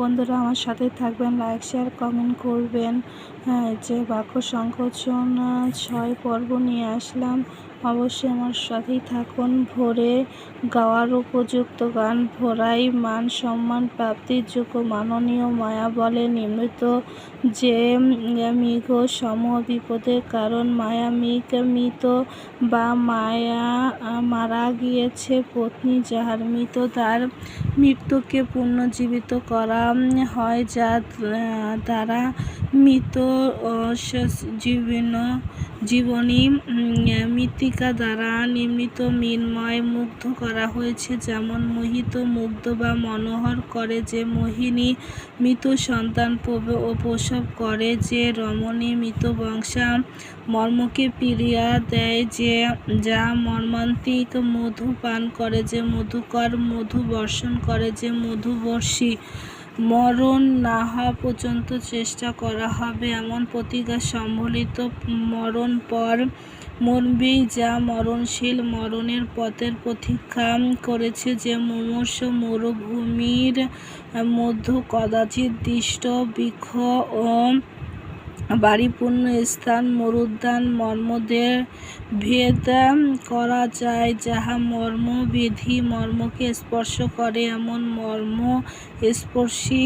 বন্ধুরা আমার সাথে থাকবেন লাইক শেয়ার কমেন্ট করবেন। হ্যাঁ যে বাক্য সংকোচন, ছয় পর্ব নিয়ে আসলাম। অবশ্যই আমার সাথেই থাকুন। ভোরে গাওয়ার উপযুক্ত গান ভোরাই মান সম্মান প্রাপ্তির যোগ্য মাননীয় মায়া বলে নির্মিত যে মিঘ সম বিপদের কারণ মায়া মিক মৃত বা মায়া মারা গিয়েছে পত্নী যাহার মৃত তার মৃত্যুকে পুনর্জীবিত করা হয় যা দ্বারা মৃত জীবন জীবনী উম, মৃত্তিকা দ্বারা নির্মিত মৃন্ময় মুগ্ধ করা হয়েছে। যেমন মোহিত মুগ্ধ বা মনোহর করে যে মোহিনী মৃত সন্তান ও প্রসব করে, যে রমণী মৃত বংশা মর্মকে পিরিয়া দেয়, যে যা মর্মান্তিক মধু পান করে, যে মধুকর মধু বর্ষণ করে, যে মধুবর্ষী মরণ না হওয়া পর্যন্ত চেষ্টা করা হবে। এমন প্রতিজ্ঞা সম্বলিত মরণ পর মরবেই যা মরণশীল মরণের পথের প্রতীক্ষা করেছে যে মুমূর্ষ মরুভূমির মধ্য কদাচিৎ দৃষ্ট বৃক্ষ ও বাড়িপূর্ণ স্থান মরুদ্যান মর্মদের ভেদ করা যায়, যাহা মর্মবিধি মর্মকে স্পর্শ করে। এমন মর্ম স্পর্শী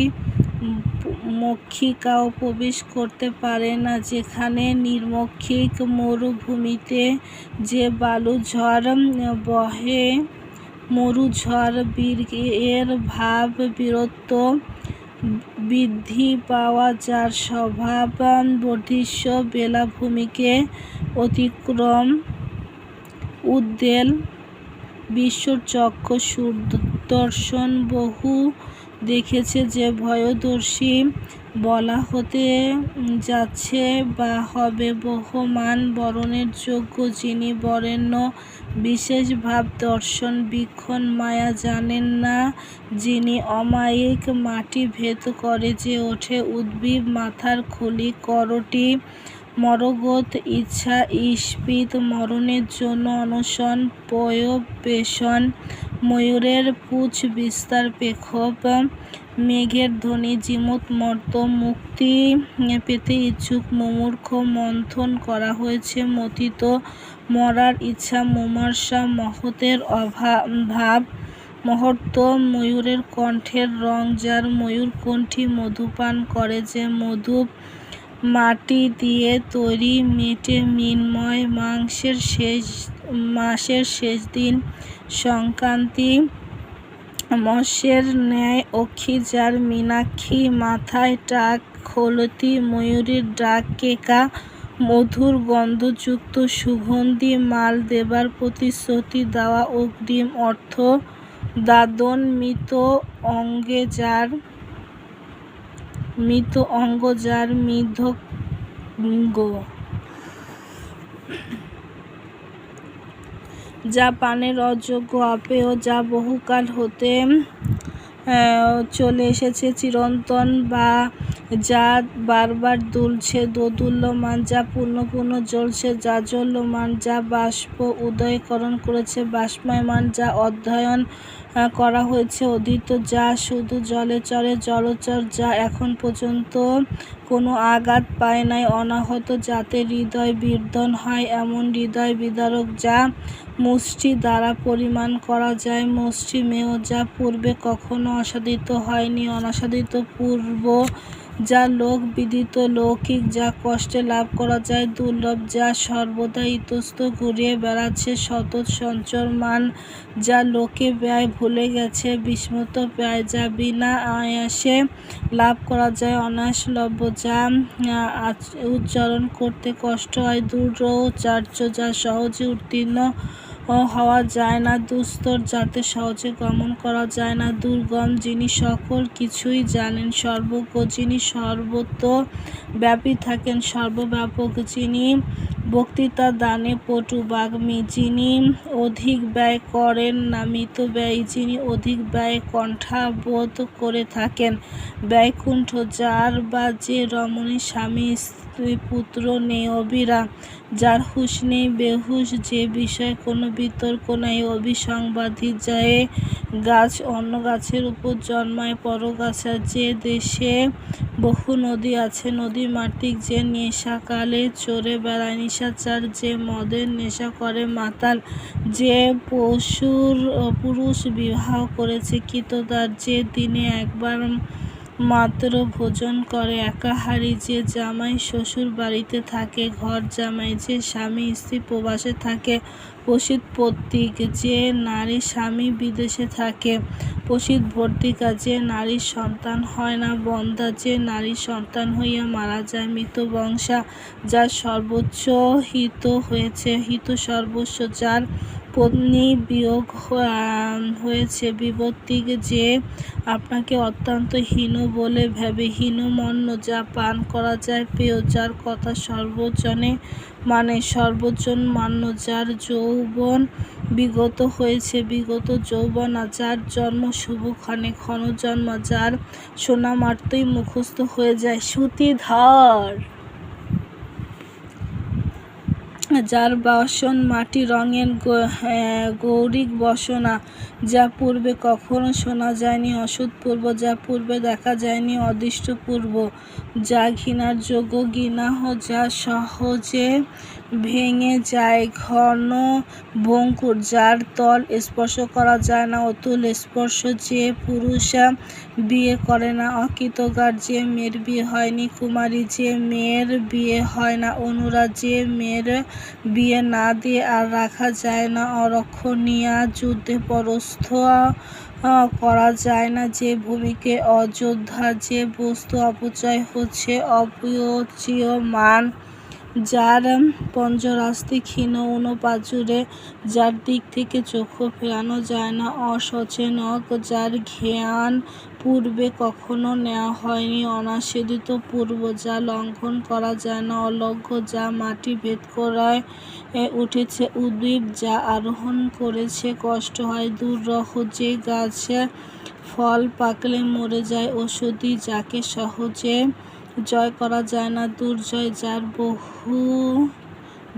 মক্ষিকাও প্রবেশ করতে পারে না। যেখানে নির্মক্ষিক মরুভূমিতে যে বালু ঝড় বহে মরুঝড় বীর্যের ভাব বীরত্ব বৃদ্ধি পাওয়া যার স্বভাব বর্ধিষ্য বেলাভূমিকে অতিক্রম উদ্বেল, বিশ্বচক্ষ সুদর্শন বহু দেখেছে যে ভয়দর্শী বলা হতে যাচ্ছে বা হবে বহমান বরণের যোগ্য যিনি বরেণ্য, বিশেষ ভাব দর্শন বীক্ষণ মায়া জানেন না যিনি অমায়িক মাটি ভেদ করে যে ওঠে উদ্ভিদ মাথার খুলি করটি। মরগত ইচ্ছা ঈপ্সিত মরণের জন্য অনশন পয়োবেশন ময়ূরের পুছ বিস্তার পেখব, মেঘের ধ্বনি জিমুত মর্ত, মুক্তি পেতে ইচ্ছুক মুমূর্ষ মন্থন করা হয়েছে মথিত মরার ইচ্ছা মুমূর্ষা মহতের অভাব ভাব মহত্ব ময়ূরের কণ্ঠের রং, যার ময়ূর ময়ূরকণ্ঠী মধুপান করে যে মধু মাটি দিয়ে তৈরি, মেটে মৃন্ময় মাংসের শেষ, মাসের শেষ দিন সংক্রান্তি মৎস্যের ন্যায় অক্ষি যার মীনাক্ষী মাথায় টাক খোলতি ময়ূরীর ডাক, কেকা, মধুর গন্ধযুক্ত সুগন্ধি, মাল দেবার প্রতিশ্রুতি দেওয়া, অগ্রিম অর্থ দাদন মৃত অঙ্গে যার, মৃত অঙ্গ যার মৃদঙ্গ যা পানের অযোগ্য অপেয় যা বহুকাল হতে চলে এসেছে চিরন্তন বা যা বারবার দুলছে, দোদুল্যমান যা পূর্ণ পূর্ণ জ্বলছে, যা জ্বল্যমান যা বাষ্প উদয়করণ করেছে বাষ্পায়মান যা অধ্যয়ন করা হয়েছে। অধীত যা শুধু জলে চরে জলচর যা এখন পর্যন্ত কোনো আঘাত পায় নাই। অনাহত যাতে হৃদয় বির্ধন হয়, এমন হৃদয় বিদারক যা মুষ্টি দ্বারা পরিমাণ করা যায়। মুষ্টিমেয় যা পূর্বে কখনো অসাধিত হয়নি, অনাসাধিত পূর্ব যা লোক বিদিত, লৌকিক, যা কষ্টে লাভ করা যায়, দুর্লভ, যা সর্বদা ইতস্ত ঘুরিয়ে বেড়াচ্ছে সতত সঞ্চরমান, যা লোকে ব্যয় ভুলে গেছে, বিস্মৃত ব্যয় যা বিনা আয়াসে লাভ করা যায় অনায়াস অনায়াসলভ্য যা উচ্চারণ করতে কষ্ট হয় দূরচার্য যা সহজে উত্তীর্ণ হওয়া যায় না, দুস্তর যাতে সহজে গমন করা যায় না। দুর্গম যিনি সকল কিছুই জানেন, সর্বজ্ঞ যিনি সর্বত্র ব্যাপী থাকেন, সর্বব্যাপক যিনি বক্তৃতা দানে পটু বাগ্মী, যিনি অধিক ব্যয় করেন না, মৃত ব্যয়, যিনি অধিক ব্যয়ে কণ্ঠাবোধ করে থাকেন। ব্যয়কুণ্ঠ যার বা যে রমণীর স্বামী স্ত্রী পুত্র নেই অবিরা যার হুঁশ নেই বেহুশ, যে বিষয়ে কোনো বিতর্ক নাই অভিসংবাদী যায় গাছ, অন্য গাছের উপর জন্মায় পরগাছা, যে দেশে বহু নদী আছে, নদী মাতৃক যে নেশাকালে চড়ে বেড়ায়, নিশাচার যে মদের নেশা করে মাতাল, যে পশুর, পুরুষ বিবাহ করেছে, কৃতদার, যে দিনে একবার মাত্র ভোজন করে একাহারী যে জামাই শ্বশুর বাড়িতে থাকে, ঘর জামাই, যে স্বামী স্ত্রী প্রবাসে থাকে প্রসিদ্ধ পত্রিক যে নারী স্বামী বিদেশে থাকে প্রসিদ্ধ ভর্তিকা যে নারীর সন্তান হয় না বন্দা যে নারীর সন্তান হইয়া মারা যায় মৃত বংশা, যার সর্বোচ্চ হিত হয়েছে, হিত সর্বস্ব যার পত্নী বিয়োগ হয়েছে। বিবর্তিক যে আপনাকে অত্যন্ত হীন বলে ভেবে হীনমন্য যা পান করা যায় পেয় যার কথা সর্বজনে মানে সর্বজন মান্য যার যৌবন বিগত হয়েছে, বিগত যৌবনা যার জন্ম শুভক্ষণে ক্ষণ জন্ম যার সোনা মারতেই মুখস্থ হয়ে যায়। সুতিধর! যার বাসন মাটি রঙের গৌরিক বসনা, যা পূর্বে কখনো শোনা যায়নি অসৎপূর্ব যা পূর্বে দেখা যায়নি অদৃষ্টপূর্ব যা ঘৃণার যোগ্য, ঘৃণাহ, যা সহজে ভেঙে যায় ঘন বঙ্কুর, যার তল স্পর্শ করা যায় না, অতুল স্পর্শ যে পুরুষ বিয়ে করে না অকৃতকার যে মেয়ের বিয়ে হয়নি, কুমারী যে মেয়ের বিয়ে হয় না অনুরাগ যে মেয়ের বিয়ে না দিয়ে আর রাখা যায় না, অরক্ষণীয়া যুদ্ধে পরস্থ করা যায় না, যে ভূমিকে অযোধ্যা যে বস্তু অপচয় হচ্ছে অপচীয়মান যার পঞ্জরাস্তি ক্ষীণ অনুপাচুরে যার দিক থেকে চক্ষু ফেরানো যায় না, অসচেনক, যার ঘেয়ান পূর্বে কখনো নেওয়া হয়নি অনাস্বাদিত পূর্ব যা লঙ্ঘন করা যায় না অলজ্ঞ যা মাটি ভেদ করায় উঠেছে উদ্বীপ, যা আরোহণ করেছে কষ্ট হয় দুর্রহ যে গাছে ফল পাকলে মরে যায় ওষুধি যাকে সহজে জয় করা যায় না, দুর্জয় যার বহু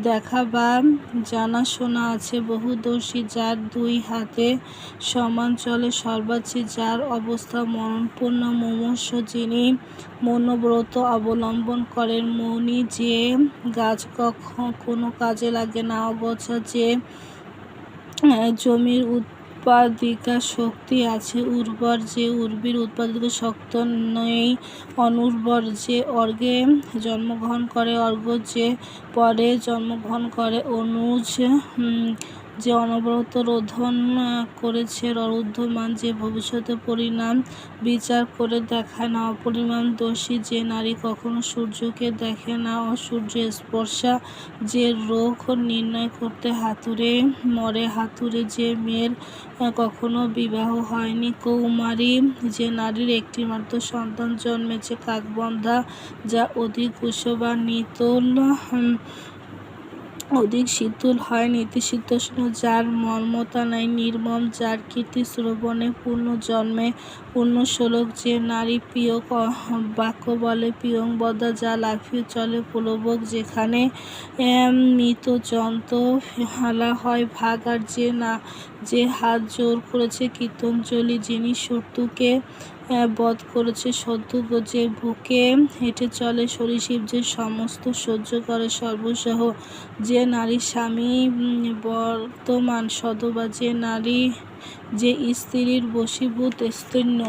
দেখা বা জানাশোনা আছে বহুদর্শী যার দুই হাতে সমান চলে, সর্বাচী যার অবস্থা মনপূর্ণ, মুমূর্ষ যিনি মনোব্রত অবলম্বন করেন, মনি যে গাছ কখন কোনো কাজে লাগে না, অগছা যে জমির উৎপাদিকা শক্তি আছে, উর্বর যে উর্বির উৎপাদিত শক্ত নেই, অনুর্বর যে অর্গে জন্মগ্রহণ করে, অর্গ যে পরে জন্মগ্রহণ করে, অনুজ যে অনবরত রোধন করেছে রুদ্ধমান যে ভবিষ্যতে পরিণাম বিচার করে দেখায় না। অপরিমাণ দোষী যে নারী কখনো সূর্যকে দেখে না অসূর্য স্পর্শা যে রোগ নির্ণয় করতে হাতুড়ে মরে। হাতুড়ে যে মেয়ের কখনো বিবাহ হয়নি। কৌমারী যে নারীর একটিমাত্র সন্তান জন্মেছে কাকবন্ধা, যা অধিক কুশবা নিতল অধিক শীতল হয় নীতিশীতোষ্ণ যার মর্মতা নাই, নির্মম, যার কীর্তি শ্রবণে পূর্ণ জন্মে পূর্ণ শ্লোক, যে নারী প্রিয় বাক্য বলে প্রিয়ংবদা যা লাফিয়ে চলে প্রলোভক, যেখানে মৃত যন্ত্র হালা হয় ভাগ, আর যে না, যে হাত জোর করেছে কীর্তনজলি, যিনি শত্রুকে বধ করেছে সদ্যুগ যে বুকে হেঁটে চলে সরীসৃপ যে সমস্ত সহ্য করে সর্বসহ। যে নারী স্বামী বর্তমান সদবা যে নারী, যে স্ত্রীর বশীভূত স্তন্য।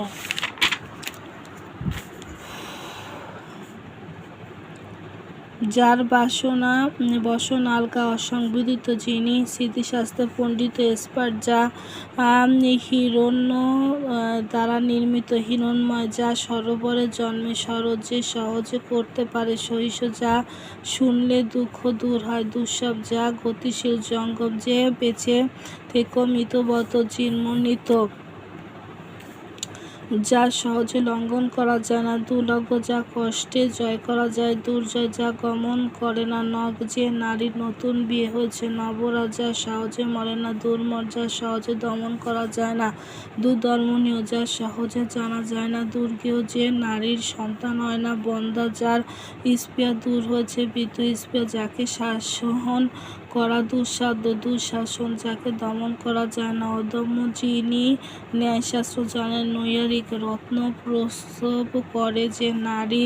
যার বাসনা, বসন আলকা অসংবিদিত যিনি স্মৃতিশাস্ত্র পণ্ডিত এক্সপার্ট যা হিরণ্য দ্বারা নির্মিত হিরণময় যা সরোবরে জন্মে সরজ যে সহজে করতে পারে সহিষ্য যা শুনলে দুঃখ দূর হয়, দুঃসব যা গতিশীল জঙ্গম যে বেঁচে থেকো, মৃতবত জীর্ণিত যা সহজে লঙ্ঘন করা যায় না, দুর্লভ যা কষ্টে জয় করা যায়, দুর্জয় যা গমন করে না নখ যে নারীর নতুন বিয়ে হয়েছে, নবরাজা সহজে মরে না, দুর্মর যা সহজে দমন করা যায় না দুর্ধর্মনীয় যা সহজে জানা যায় না, দুর্গেয় যে নারীর সন্তান হয় না, বন্দা যার স্পেয়া দূর হয়েছে বিদ্যু স্পেয়া যাকে শাসন করা দুঃসাধ্য। দুঃশাসন যাকে দমন করা যায় না। অদম্য যিনি ন্যায়শাস্ত্র জানেন, নৈয়ারিক রত্ন প্রসব করে যে নারী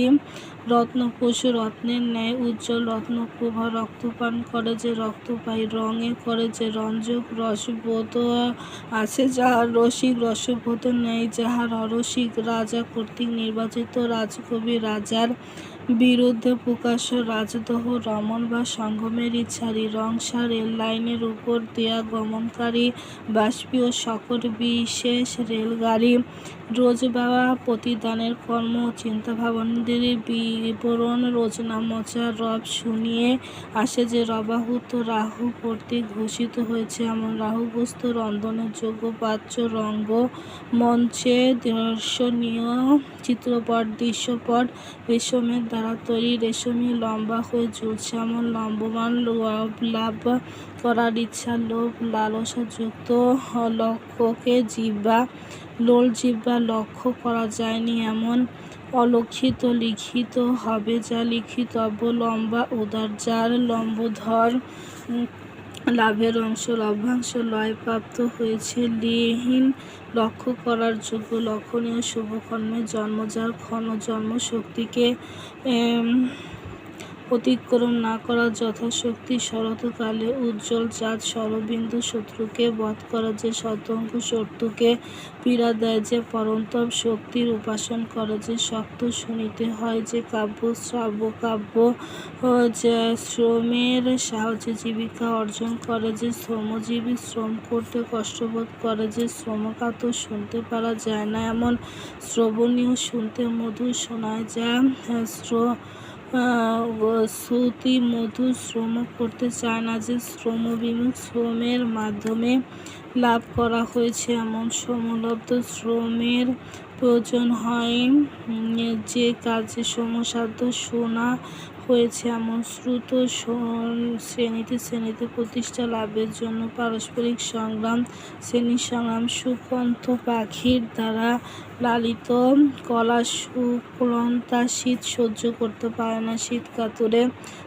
রত্ন পশু রত্নের ন্যায় উজ্জ্বল রত্ন রত্নপ্রভা রক্তপান করে যে রক্তপায়ী রঙে করে যে রঞ্জক রসবোধ আছে, যাহার রসিক রসবোধ নেই, যাহার অরসিক রাজা কর্তৃক নির্বাচিত রাজকবি রাজার বিরুদ্ধে প্রকাশ্য রাজদহ রমন বা সঙ্গমের ইচ্ছারি রংসা রেল লাইনের উপর দেয়া গমনকারী বাষ্পীয় সকল বিশেষ রেলগাড়ি রোজবাবা প্রতিদানের কর্ম চিন্তা ভাবনাদের বিবরণ রোজনামচা রব শুনিয়ে আসে যে রবাহুত রাহু কর্তৃক ঘোষিত হয়েছে। এমন রাহুগ্রস্ত রন্ধনের যোগ্য পাচ্য রঙ্গ, মঞ্চে দর্শনীয় চিত্রপট, দৃশ্যপট, রেশমের তৈরি রেশমি, লম্বা হয়ে ঝুলছে এমন লম্বমান লোভ করার ইচ্ছা, লোভ লালসাযুক্ত লক্ষ্যকে জিব্বা, লোল জিব্বা লক্ষ্য করা যায়নি এমন অলক্ষিত লিখিত হবে যা লিখিতব্য লম্বা উদার, যার লম্বধর লাভের অংশ লভ্যাংশ লয়প্রাপ্ত হয়েছে। লিহীন লক্ষ্য করার যোগ্য লক্ষণীয় শুভকর্মে জন্ম, যার ক্ষণ জন্ম শক্তিকে অতিক্রম না করা যথাশক্তি শরৎকালে উজ্জ্বল চাঁদ শরবিন্দু শত্রুকে বধ করা যে শতঙ্ক শত্রুকে পীড়া দেয়, যে পরন্তপ শক্তির উপাসন করা, যে শক্ত শুনিতে হয়, যে কাব্য শ্রাব্য কাব্য যে শ্রমের সাহায্যে জীবিকা অর্জন করে, যে শ্রমজীবী শ্রম করতে কষ্টবোধ করে, যে শ্রমকাতর শুনতে পারা যায় না, এমন শ্রবণীয় শুনতে মধু শোনায় যা শ্রম শ্রুতি মধু শ্রম করতে চায় না যে শ্রম শ্রমবিমুখ শ্রমের মাধ্যমে লাভ করা হয়েছে। এমন সমলব্ধ শ্রমের প্রয়োজন হয় যে কাজে সমসাধ্য শোনা হয়েছে এমন শ্রুত শ্রেণীতে শ্রেণীতে প্রতিষ্ঠা লাভের জন্য পারস্পরিক সংগ্রাম শ্রেণি সংগ্রাম সুকন্থ পাখির দ্বারা লালিত কলা সুক্রন্তা শীত সহ্য করতে পারে না। শীত কাতুরে,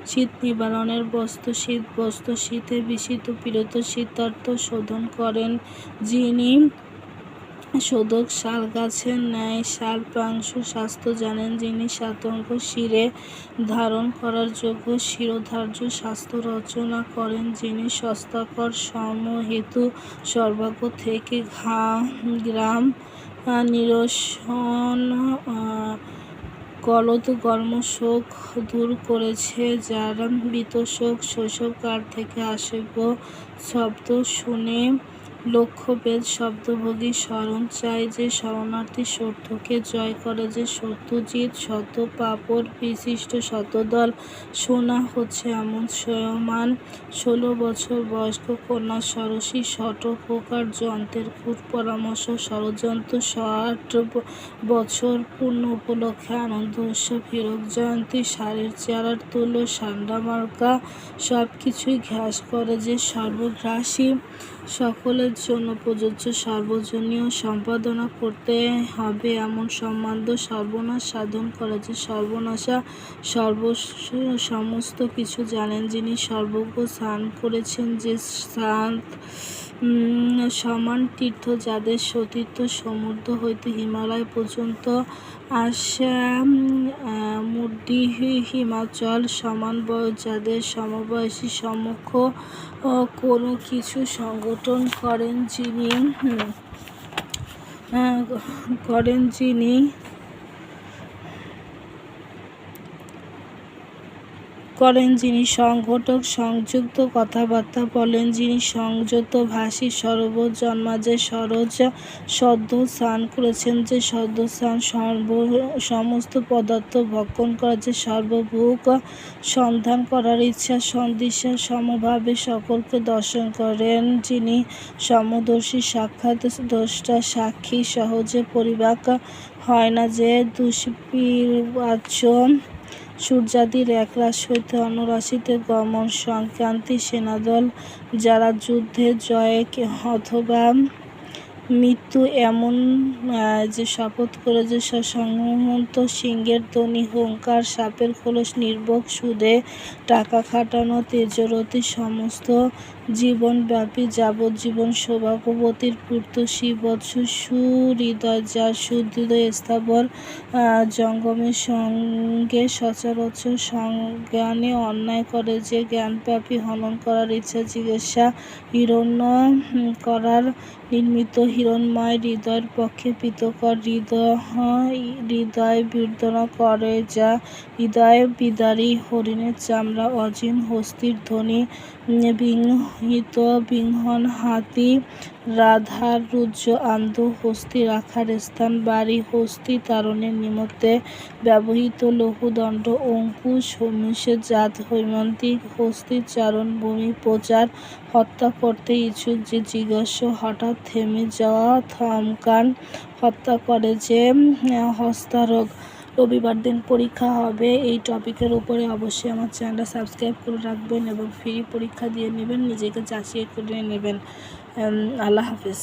শীত নিবারণের বস্তু, শীত বস্তু শীতে বিশিত পীড়িত শীতার্থ শোধন করেন যিনি শোধক শাল, গাছের ন্যায় শাল প্রাংশ স্বাস্থ্য জানেন যিনি সাতঙ্ক শিরে ধারণ করার যোগ্য শিরোধার্য স্বাস্থ্য রচনা করেন যিনি সস্তাকর সমহেতু সর্বাগ্য থেকে ঘা গ্রাম নিরসন গলদ গর্ম শোক দূর করেছে, যার বিতশোক শৈশবকাল থেকে আসব্য শব্দ শুনে লক্ষ্যভেদ শব্দভোগী স্মরণ চায় যে শরণার্থী সত্যকে জয় করে যে সত্যজিৎ শত পাপড় বিশিষ্ট শতদল। শোনা হচ্ছে এমন স্বয়মান। ষোলো বছর বয়স্ক কন্যা সরসী শট প্রকার যন্ত্রের খুব পরামর্শ। ষড়যন্ত্র ষাট বছর পূর্ণ উপলক্ষে আনন্দ, উৎসব, হীরক জয়ন্তী, সারের চেয়ারার তুলো সান্ডা মার্কা সব কিছুই ঘ্রাস করে যে সর্বগ্রাসী সকলের জন্য প্রযোজ্য সর্বজনীয় সম্পাদনা করতে হবে। এমন সম্বন্ধ সর্বনাশ সাধন করা যে সর্বনাশা সর্ব সমস্ত কিছু জানেন যিনি সর্বজ্ঞ। স্নান করেছেন যে স্নান সমান তীর্থ যাদের সতীর্থ সমুদ্র হইতে হিমালয় পর্যন্ত আসা মুডি হিমাচল সমান যাদের সমবয়সী সমক্ষ কোনো কিছু সংগঠন করেন যিনি করেন যিনি করেন যিনি সংগঠক, সংযুক্ত কথাবার্তা বলেন যিনি সংযত ভাষী সরোবর জন্মাজে সরোজ সদ্য স্নান করেছেন যে সদ্য স্নান সর্ব, সমস্ত পদার্থ ভক্ষণ করা যে সর্বভোগ সন্ধান করার ইচ্ছা সন্দিশা সমভাবে সকলকে দর্শন করেন যিনি সমদর্শী সাক্ষাৎ দ্রষ্টা সাক্ষী সহজে পরিবাক হয় না যে দুষ্পিবাচ্য সূর্যাদির একরাশ হইতে অন্য রাশিতে গমন সংক্রান্তি সেনাদল যারা যুদ্ধে জয়ে অথবা মৃত্যু এমন যে শপথ করে যে সংহন্ত সিংহের ধ্বনি, হুঙ্কার, সাপের খোলস, নির্বক সুদে টাকা খাটানো, তেজরতি সমস্ত জীবনব্যাপী যাবজ্জীবন সৌভাগ্যবতীর পূর্ত শিবৎস সুহৃদয় যা সুদৃঢ় স্থাবর জঙ্গমের সঙ্গে সচরাচর সংজ্ঞানে অন্যায় করে, যে জ্ঞানব্যাপী হনন করার ইচ্ছা জিজ্ঞাসা, হিরণ্য করার নির্মিত হিরণময় হৃদয়ের পক্ষে পিতকর হৃদয় হৃদয় বিদনা করে, যা হৃদয় বিদারী হরিণের চামড়া, অজিন, হস্তির ধ্বনি বিংহিত বিংহন হাতি রাধার রুজ্জ আন্ধ হস্তি, রাখার স্থান, বাড়ি, হস্তি তারণের নিমত্তে ব্যবহৃত লঘুদণ্ড অঙ্কুশ হমিষের জাত হৈমন্তিক হস্তির চারণ, ভূমি, প্রচার, হত্যা করতে ইচ্ছুক যে জিজ্ঞাস্য, হঠাৎ থেমে যাওয়া, থমকান, হত্যা করে যে, হস্তারোগ। রবিবার দিন পরীক্ষা হবে। এই টপিকের উপরে অবশ্যই আমার চ্যানেলটা সাবস্ক্রাইব করে রাখবেন এবং ফ্রি পরীক্ষা দিয়ে নেবেন। নিজেকে যাচিয়ে করে নেবেন। আল্লাহ হাফিজ।